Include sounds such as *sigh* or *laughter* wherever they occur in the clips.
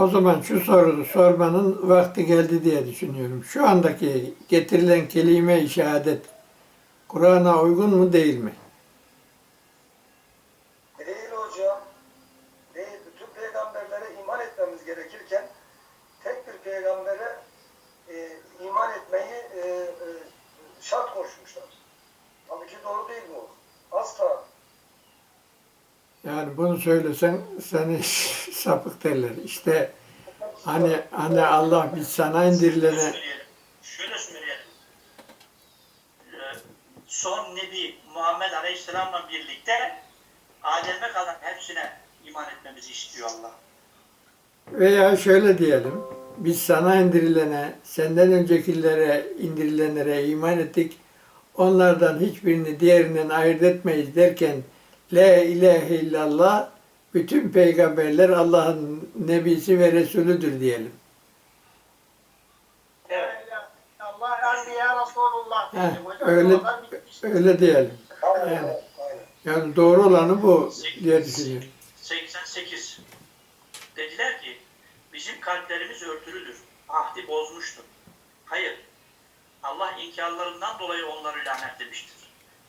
O zaman şu soruyu sormanın vakti geldi diye düşünüyorum. Şu andaki getirilen kelime-i şehadet Kur'an'a uygun mu değil mi? Değil hocam. Değil. Bütün peygamberlere iman etmemiz gerekirken tek bir peygambere e, iman etmeyi e, e, şart koşmuşlar. Tabii ki doğru değil bu. Asla. Yani bunu söylesen seni *laughs* sapık derler. İşte hani hani Allah biz sana indirilene. Şöyle söyleyelim. Ee, Son Nebi Muhammed Aleyhisselam'la birlikte Adem'e kadar hepsine iman etmemizi istiyor Allah. veya şöyle diyelim. Biz sana indirilene, senden öncekilere indirilenlere iman ettik. Onlardan hiçbirini diğerinden ayırt etmeyiz derken La ilahe illallah bütün peygamberler Allah'ın nebisi ve resulüdür diyelim. Evet. Allah Enbiya Resulullah. Heh, öyle öyle diyelim. Aynen. Yani doğru olanı bu diye düşünüyorum. 88. Dediler ki bizim kalplerimiz örtülüdür. Ahdi bozmuştur. Hayır. Allah inkarlarından dolayı onları lanetlemiştir.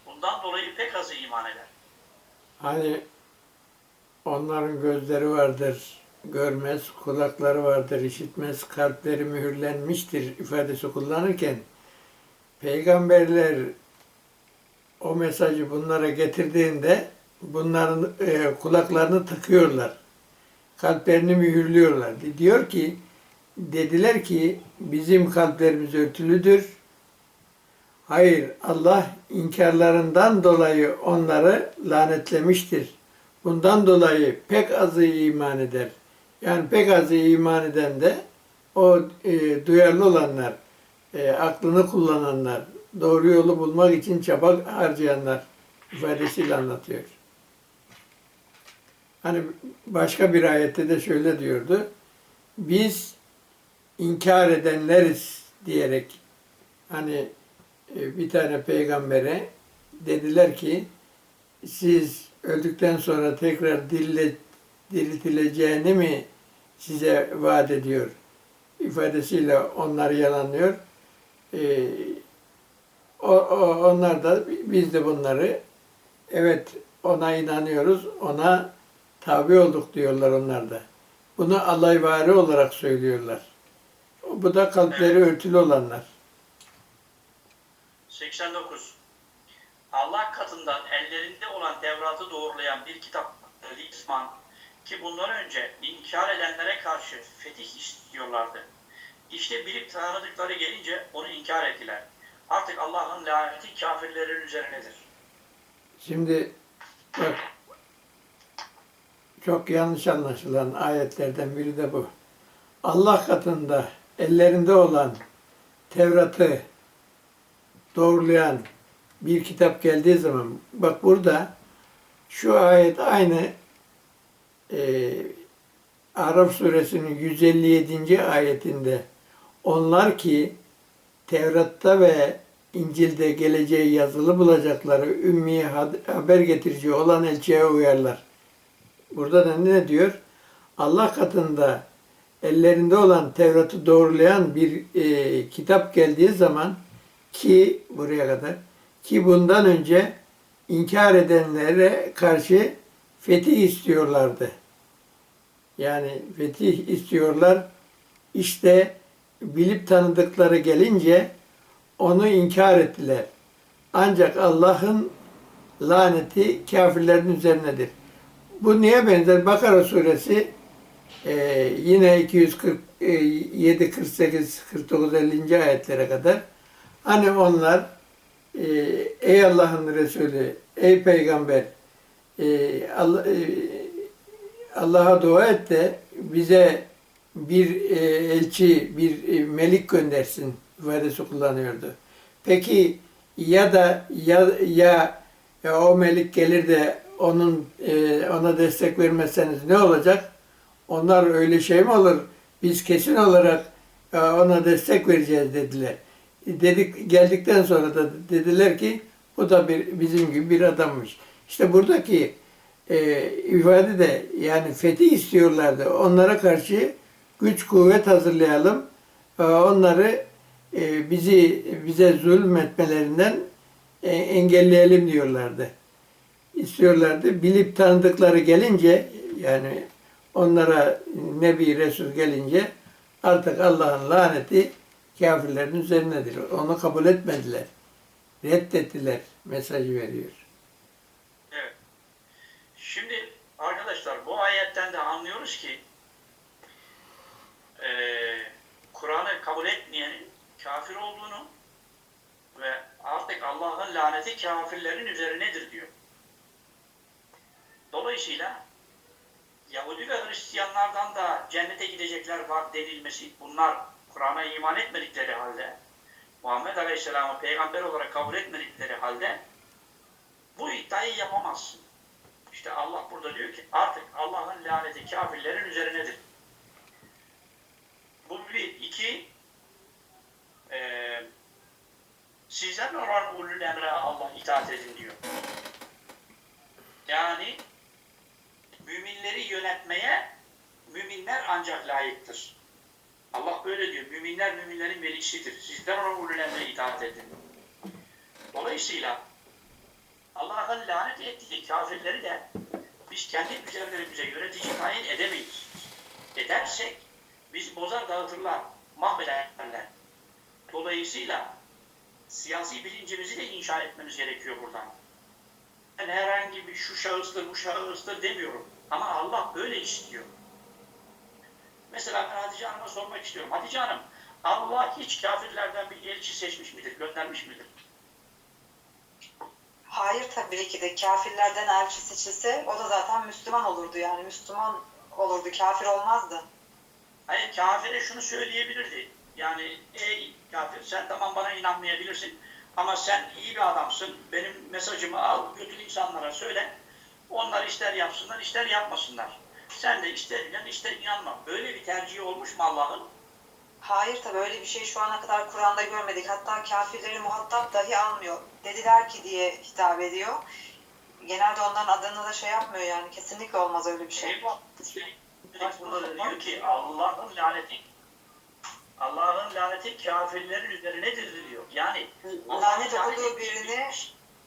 Bundan dolayı pek azı iman eder. Hani onların gözleri vardır, görmez, kulakları vardır, işitmez, kalpleri mühürlenmiştir ifadesi kullanırken peygamberler o mesajı bunlara getirdiğinde bunların e, kulaklarını tıkıyorlar. Kalplerini mühürlüyorlar. Diyor ki dediler ki bizim kalplerimiz örtülüdür. Hayır, Allah inkarlarından dolayı onları lanetlemiştir. Bundan dolayı pek azı iman eder. Yani pek azı iman eden de o e, duyarlı olanlar, e, aklını kullananlar, doğru yolu bulmak için çaba harcayanlar ifadesiyle anlatıyor. Hani başka bir ayette de şöyle diyordu. Biz inkar edenleriz diyerek hani bir tane peygambere dediler ki siz öldükten sonra tekrar dille, diriltileceğini mi size vaat ediyor ifadesiyle onları yalanlıyor. E, o, o- onlar da biz de bunları evet ona inanıyoruz, ona tabi olduk diyorlar onlar da. Bunu alayvari olarak söylüyorlar. Bu da kalpleri örtülü olanlar. 89. Allah katından ellerinde olan Tevrat'ı doğrulayan bir kitap İsman ki bundan önce inkar edenlere karşı fetih istiyorlardı. İşte bilip tanıdıkları gelince onu inkar ettiler. Artık Allah'ın laneti kafirlerin üzerinedir. Şimdi bak çok yanlış anlaşılan ayetlerden biri de bu. Allah katında ellerinde olan Tevrat'ı doğrulayan bir kitap geldiği zaman bak burada şu ayet aynı e, Araf suresinin 157. ayetinde onlar ki Tevrat'ta ve İncil'de geleceği yazılı bulacakları ümmi haber getirici olan elçiye uyarlar. Burada da ne diyor? Allah katında ellerinde olan Tevrat'ı doğrulayan bir e, kitap geldiği zaman ki buraya kadar ki bundan önce inkar edenlere karşı fetih istiyorlardı. Yani fetih istiyorlar. İşte bilip tanıdıkları gelince onu inkar ettiler. Ancak Allah'ın laneti kafirlerin üzerinedir. Bu niye benzer? Bakara suresi e, yine 247, 48, 49, 50. ayetlere kadar hani onlar e, ey Allah'ın Resulü, ey peygamber e, e, Allah'a dua et de bize bir elçi, bir melik göndersin ifadesi kullanıyordu. Peki ya da ya ya, ya o melik gelir de onun e, ona destek vermezseniz ne olacak? Onlar öyle şey mi olur? Biz kesin olarak e, ona destek vereceğiz dediler. Dedik geldikten sonra da dediler ki bu da bir bizim gibi bir adammış. İşte buradaki e, ifade de yani fethi istiyorlardı. Onlara karşı güç kuvvet hazırlayalım. Ee, onları e, bizi bize zulmetmelerinden e, engelleyelim diyorlardı. İstiyorlardı. Bilip tanıdıkları gelince yani onlara Nebi Resul gelince artık Allah'ın laneti kafirlerin üzerinedir. Onu kabul etmediler. Reddettiler. Mesajı veriyor. Evet. Şimdi arkadaşlar bu ayetten de anlıyoruz ki eee, Kur'an'ı kabul etmeyenin kafir olduğunu ve artık Allah'ın laneti kafirlerin üzerinedir diyor. Dolayısıyla Yahudi ve Hristiyanlardan da cennete gidecekler var denilmesi, bunlar Kur'an'a iman etmedikleri halde, Muhammed Aleyhisselam'ı peygamber olarak kabul etmedikleri halde bu iddiayı yapamazsın. İşte Allah burada diyor ki artık Allah'ın laneti kafirlerin üzerinedir. Bu bir. iki eee sizden olan ulul emre Allah itaat edin diyor. Yani müminleri yönetmeye müminler ancak layıktır. Allah böyle diyor. Müminler müminlerin velisidir. Sizden olan ulul itaat edin. Dolayısıyla Allah'ın lanet ettiği kafirleri de biz kendi üzerlerimize yönetici tayin edemeyiz. Edersek biz bozar dağıtırlar, mahvederler. Dolayısıyla siyasi bilincimizi de inşa etmemiz gerekiyor buradan. Ben herhangi bir şu şahıstır, bu şahıstır demiyorum. Ama Allah böyle istiyor. Mesela ben Hatice Hanım'a sormak istiyorum. Hatice Hanım, Allah hiç kafirlerden bir elçi seçmiş midir, göndermiş midir? Hayır tabii ki de kafirlerden elçi seçilse o da zaten Müslüman olurdu yani Müslüman olurdu kafir olmazdı. Hayır kafire şunu söyleyebilirdi. Yani ey kafir sen tamam bana inanmayabilirsin ama sen iyi bir adamsın. Benim mesajımı al kötü insanlara söyle. Onlar ister yapsınlar ister yapmasınlar. Sen de ister inan ister inanma. Böyle bir tercih olmuş mu Allah'ın? Hayır tabii öyle bir şey şu ana kadar Kur'an'da görmedik. Hatta kafirleri muhatap dahi almıyor. Dediler ki diye hitap ediyor. Genelde onların adını da şey yapmıyor yani kesinlikle olmaz öyle bir şey. Eyvah. Direkt burada diyor ki Allah'ın laneti Allah'ın laneti kafirlerin üzerinedir diyor. Yani Lanet okuduğu birini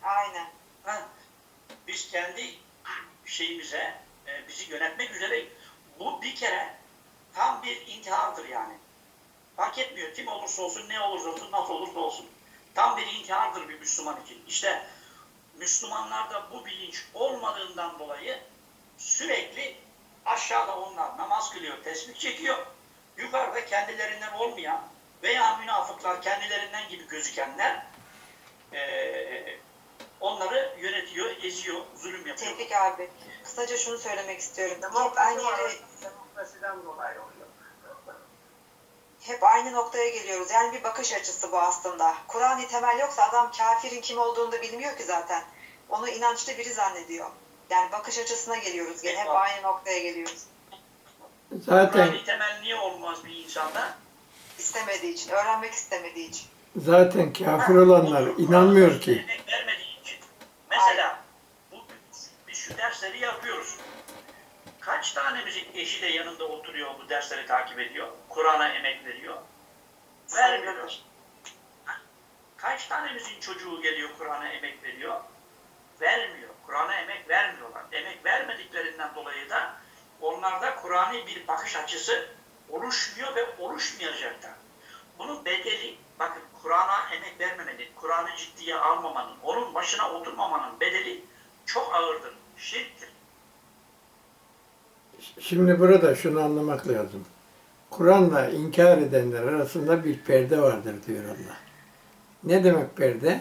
aynen. Ha, biz kendi şeyimize, e, bizi yönetmek üzere bu bir kere tam bir intihardır yani. Fark etmiyor kim olursa olsun, ne olursa olsun, nasıl olursa olsun. Tam bir intihardır bir Müslüman için. İşte Müslümanlarda bu bilinç olmadığından dolayı sürekli aşağıda onlar namaz kılıyor, tesbih çekiyor. Yukarıda kendilerinden olmayan veya münafıklar kendilerinden gibi gözükenler eee onları yönetiyor, eziyor, zulüm yapıyor. Tevfik abi kısaca şunu söylemek istiyorum. Hep aynı yere Demokrasiden dolayı oluyor. hep aynı noktaya geliyoruz. Yani bir bakış açısı bu aslında. Kur'an-ı temel yoksa adam kafirin kim olduğunu da bilmiyor ki zaten. Onu inançlı biri zannediyor. Yani bakış açısına geliyoruz. Gene hep aynı noktaya geliyoruz. Zaten Kur'an-ı temel niye olmaz bir insanda? İstemediği için, öğrenmek istemediği için. zaten kafir olanlar inanmıyor ki. Eşi de yanında oturuyor bu dersleri takip ediyor? Kur'an'a emek veriyor. Vermiyor. Kaç tanemizin çocuğu geliyor Kur'an'a emek veriyor? Vermiyor. Kur'an'a emek vermiyorlar. Emek vermediklerinden dolayı da onlarda Kur'an'ı bir bakış açısı oluşmuyor ve oluşmayacak da. Bunun bedeli, bakın Kur'an'a emek vermemenin, Kur'an'ı ciddiye almamanın, onun başına oturmamanın bedeli çok ağırdır. Şirktir. Şimdi burada şunu anlamak lazım. Kur'an'la inkar edenler arasında bir perde vardır diyor Allah. Ne demek perde?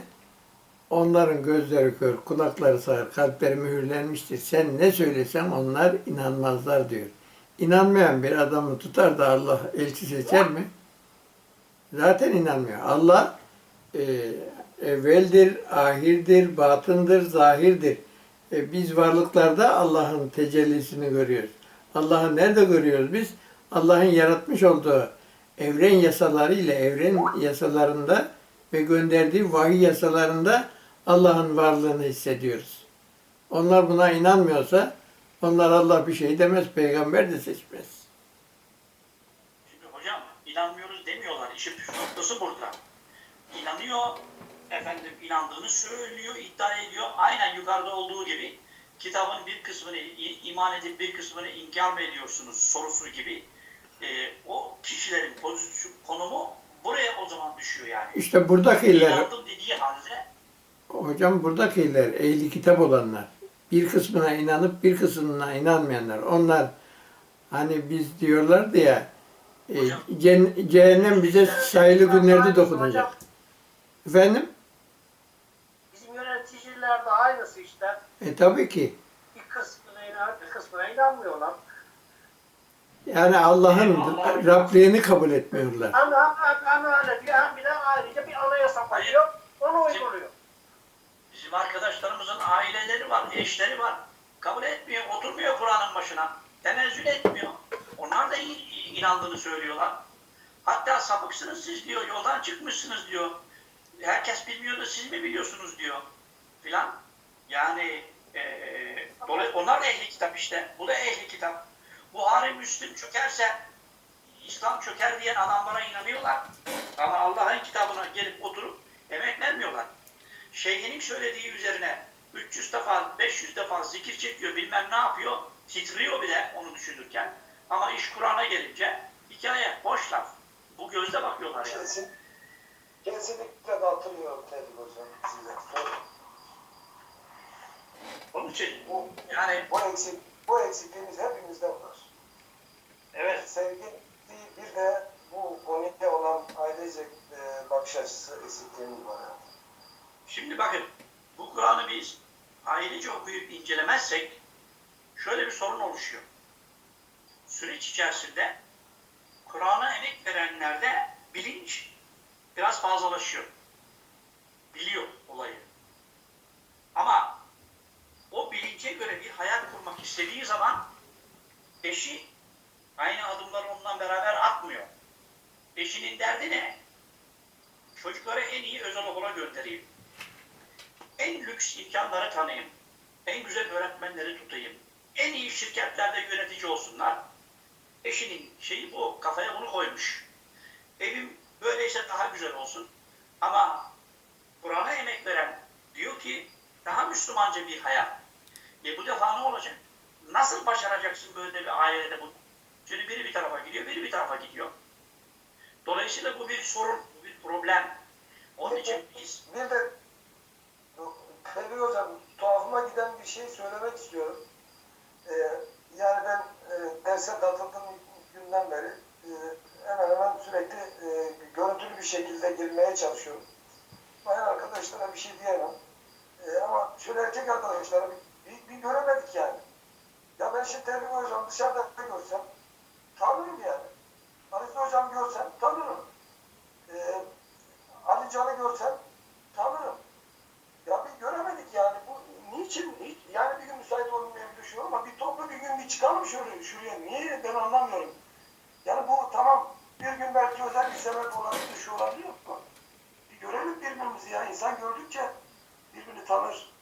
Onların gözleri kör, kulakları sağır, kalpleri mühürlenmiştir. Sen ne söylesen onlar inanmazlar diyor. İnanmayan bir adamı tutar da Allah elçi seçer mi? Zaten inanmıyor. Allah e, evveldir, ahirdir, batındır, zahirdir. E, biz varlıklarda Allah'ın tecellisini görüyoruz. Allah'ı nerede görüyoruz biz? Allah'ın yaratmış olduğu evren yasaları ile evren yasalarında ve gönderdiği vahiy yasalarında Allah'ın varlığını hissediyoruz. Onlar buna inanmıyorsa onlar Allah bir şey demez, peygamber de seçmez. İşin püf noktası burada. İnanıyor, efendim inandığını söylüyor, iddia ediyor. Aynen yukarıda olduğu gibi kitabın bir kısmını iman edip bir kısmını inkar mı ediyorsunuz sorusu gibi e, o kişilerin pozisyon, konumu buraya o zaman düşüyor yani. İşte buradakiler, İnandım dediği halde hocam buradakiler ehli kitap olanlar. Bir kısmına inanıp bir kısmına inanmayanlar. Onlar hani biz diyorlardı ya e, Hocam. cen- cehennem bize sayılı günlerde dokunacak. Efendim? Bizim yöneticiler de aynısı işte. E tabii ki. Bir kısmına inan, bir kısmına inanmıyorlar. Yani Allah'ın Rabliğini kabul etmiyorlar. Hem, hem, hem öyle diyor hem bir de ayrıca bir anayasa koyuyor. Onu uyguluyor. bizim arkadaşlarımızın aileleri var, eşleri var. Kabul etmiyor, oturmuyor Kur'an'ın başına. Tenezzül etmiyor. Onlar da in- inandığını söylüyorlar. Hatta sapıksınız siz diyor, yoldan çıkmışsınız diyor. Herkes bilmiyor da siz mi biliyorsunuz diyor. Filan. Yani dolay- onlar da ehli kitap işte. Bu da ehli kitap. Buhari Müslim çökerse İslam çöker diyen adamlara inanıyorlar. Ama Allah'ın kitabına gelip oturup emek vermiyorlar. Şeyhinin söylediği üzerine 300 defa, 500 defa zikir çekiyor, bilmem ne yapıyor. Titriyor bile onu düşünürken. Ama iş Kur'an'a gelince hikaye, boş laf. Bu gözle bakıyorlar yani. Kesin, kesinlikle katılıyorum Tevfik Hocam size. Onun için Bu, yani bu, eksik, bu eksikliğimiz hepimizde var. evet Sevgi bir de bu konuya olan ailece e, bakış açısı eksikliğimiz var. Şimdi bakın bu Kur'an'ı biz ailece okuyup incelemezsek şöyle bir sorun oluşuyor. Süreç içerisinde Kur'an'a emek verenlerde bilinç biraz fazlalaşıyor. Biliyor olayı. Ama bilince göre bir hayat kurmak istediği zaman eşi aynı adımları ondan beraber atmıyor. Eşinin derdi ne? Çocukları en iyi özel okula göndereyim en lüks imkanları tanıyayım. En güzel öğretmenleri tutayım. En iyi şirketlerde yönetici olsunlar. Eşinin şeyi bu, kafaya bunu koymuş. Evim böyleyse daha güzel olsun. Ama Kur'an'a emek veren diyor ki daha Müslümanca bir hayat. E bu defa ne olacak? Nasıl başaracaksın böyle bir ailede bu? Şimdi biri bir tarafa gidiyor, biri bir tarafa gidiyor. Dolayısıyla bu bir sorun, bu bir problem. Onun için biz Bir de Tevfik Hocam tuhafıma giden bir şey söylemek istiyorum. Ee, yani ben e, derse katıldığım günden beri e, hemen hemen sürekli e, görüntülü bir şekilde girmeye çalışıyorum. Bayan arkadaşlara bir şey diyemem. E, ama şöyle erkek arkadaşlara bir, bir, bir göremedik yani. Ya ben şimdi Tevfik Hocam dışarıda görsem tanırım yani. Alize Hocam görsem tanırım. E, Ali Can'ı görsem tanırım. Ya bir göremedik yani. Bu niçin? Hiç, yani bir gün müsait olmayabilir şu ama bir toplu bir gün bir çıkalım şöyle şuraya. Niye? Ben anlamıyorum. Yani bu tamam bir gün belki özel bir sebep olabilir, şu olabilir ama bir görelim birbirimizi ya. İnsan gördükçe birbirini tanır.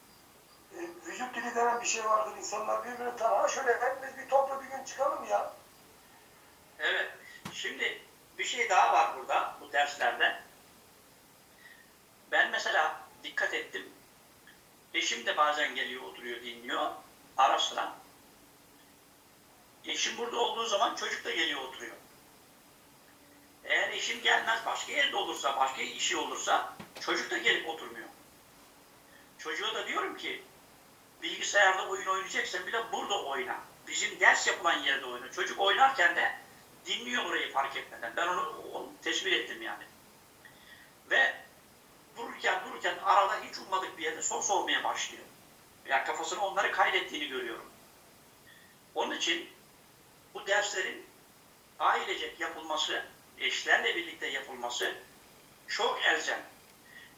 E, vücut dili denen bir şey vardır. İnsanlar birbirini tanır. Şöyle hepimiz bir toplu bir gün çıkalım ya. Evet. Şimdi bir şey daha var burada bu derslerde. Ben mesela dikkat ettim. Eşim de bazen geliyor, oturuyor, dinliyor. Ara sıra. Eşim burada olduğu zaman çocuk da geliyor, oturuyor. Eğer eşim gelmez, başka yerde olursa, başka işi olursa çocuk da gelip oturmuyor. Çocuğa da diyorum ki bilgisayarda oyun oynayacaksan bile burada oyna. Bizim ders yapılan yerde oyna. Çocuk oynarken de dinliyor burayı fark etmeden. Ben onu, onu tespit ettim yani. Ve dururken dururken arada hiç ummadık bir yerde soru sormaya başlıyor. Yani kafasına onları kaydettiğini görüyorum. Onun için bu derslerin ailecek yapılması, eşlerle birlikte yapılması çok elzem.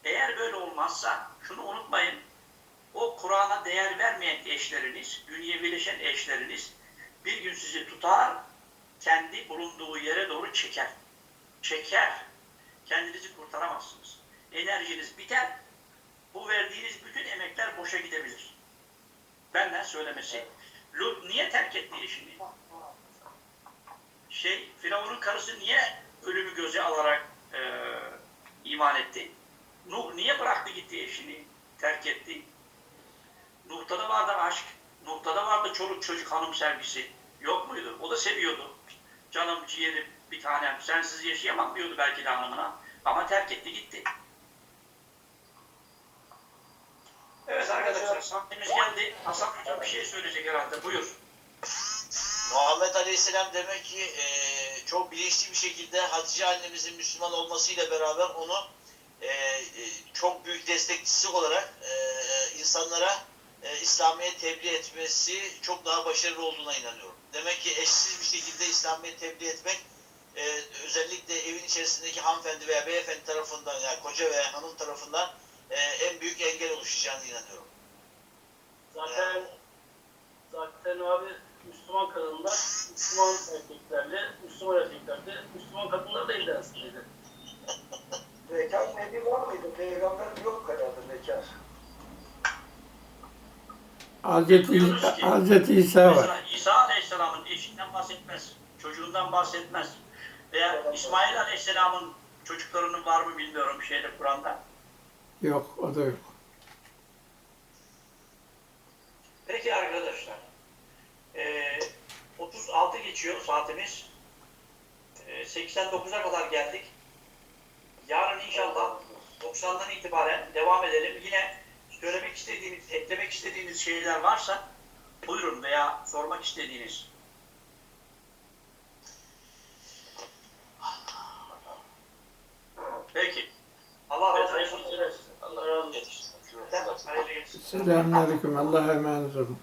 Eğer böyle olmazsa şunu unutmayın. Kur'an'a değer vermeyen eşleriniz, dünyevileşen eşleriniz bir gün sizi tutar, kendi bulunduğu yere doğru çeker. Çeker. Kendinizi kurtaramazsınız. Enerjiniz biter. Bu verdiğiniz bütün emekler boşa gidebilir. Benden söylemesi. Lut niye terk etti eşini? Şey, Firavun'un karısı niye ölümü göze alarak e, iman etti. Nuh niye bıraktı gitti eşini, terk etti? Nuh'ta da vardı aşk. Nuh'ta da vardı çoluk çocuk hanım sevgisi. Yok muydu? O da seviyordu. Canım ciğerim bir tanem sensiz yaşayamam diyordu belki de hanımına. Ama terk etti gitti. Evet arkadaşlar saatimiz geldi. Hasan Hocam bir şey söyleyecek herhalde. Buyur. Muhammed Aleyhisselam demek ki e, çok bilinçli bir şekilde Hatice annemizin Müslüman olmasıyla beraber onu e, e, çok büyük destekçisi olarak e, e, insanlara e, İslamiyet tebliğ etmesi çok daha başarılı olduğuna inanıyorum. Demek ki eşsiz bir şekilde İslamiyet tebliğ etmek e, özellikle evin içerisindeki hanımefendi veya beyefendi tarafından yani koca veya hanım tarafından e, en büyük engel oluşacağına inanıyorum. Zaten zaten abi Müslüman kadınlar Müslüman erkeklerle, Müslüman erkekler de Müslüman kadınlar da evlensinler. *laughs* Bekar nebi var mıydı? Peygamber yok herhalde bekar. Hazreti, İsa, Hazreti İsa var. İsa Aleyhisselam'ın eşinden bahsetmez. Çocuğundan bahsetmez. Veya İsmail Aleyhisselam'ın çocuklarının var mı bilmiyorum şeyde Kur'an'da. Yok, o da yok. Peki arkadaşlar. Ee, 36 geçiyor saatimiz. Ee, 89'a kadar geldik. Yarın inşallah 90'dan itibaren devam edelim. Yine söylemek istediğiniz, eklemek istediğiniz şeyler varsa buyurun veya sormak istediğiniz. Peki. Allah razı olsun. Allah razı. Selamünaleyküm. Allah'a emanet olun.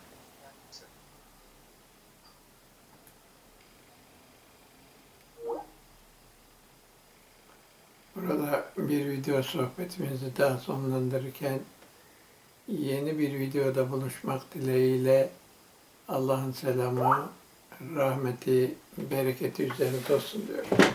Burada bir video sohbetimizi daha sonlandırırken yeni bir videoda buluşmak dileğiyle Allah'ın selamı, rahmeti, bereketi üzerinize olsun diyorum.